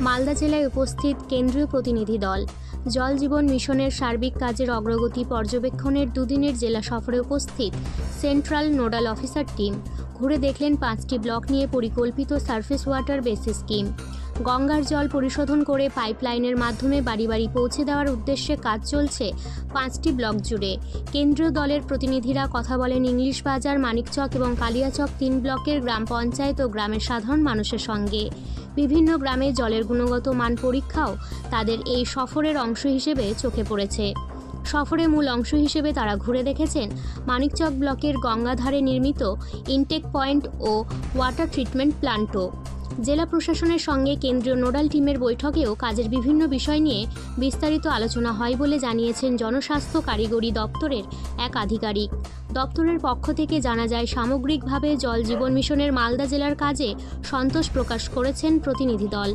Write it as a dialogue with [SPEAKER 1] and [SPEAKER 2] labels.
[SPEAKER 1] মালদা জেলায় উপস্থিত কেন্দ্রীয় প্রতিনিধি দল। জল জীবন মিশনের সার্বিক কাজের অগ্রগতি পর্যবেক্ষণের দুদিনের জেলা সফরে উপস্থিত সেন্ট্রাল নোডাল অফিসার টিম। ঘুরে দেখলেন পাঁচটি ব্লক নিয়ে পরিকল্পিত সারফেস ওয়াটার বেসিস স্কিম। গঙ্গার জল পরিশোধন করে পাইপলাইনের মাধ্যমে বাড়ি বাড়ি পৌঁছে দেওয়ার উদ্দেশ্যে কাজ চলছে পাঁচটি ব্লক জুড়ে। কেন্দ্রীয় দলের প্রতিনিধিরা কথা বলেন ইংলিশ বাজার, মানিকচক এবং কালিয়াচক তিন ব্লকের গ্রাম পঞ্চায়েত ও গ্রামের সাধারণ মানুষের সঙ্গে। বিভিন্ন গ্রামে জলের গুণগত মান পরীক্ষাও তাদের এই সফরের অংশ হিসেবে চোখে পড়েছে। সফরের মূল অংশ হিসেবে তারা ঘুরে দেখেছেন মানিকচক ব্লকের গঙ্গাধারে নির্মিত ইনটেক পয়েন্ট ও ওয়াটার ট্রিটমেন্ট প্ল্যান্টও জেলা প্রশাসনের সঙ্গে কেন্দ্রীয় নোডাল টিমের বৈঠকেও কাজের বিভিন্ন বিষয় নিয়ে বিস্তারিত আলোচনা হয় বলে জানিয়েছেন জনস্বাস্থ্য কারিগরি দপ্তরের এক আধিকারিক। দপ্তরের পক্ষ থেকে জানা যায়, সামগ্রিকভাবে জল জীবন মিশনের মালদা জেলার কাজে সন্তোষ প্রকাশ করেছেন প্রতিনিধি দল।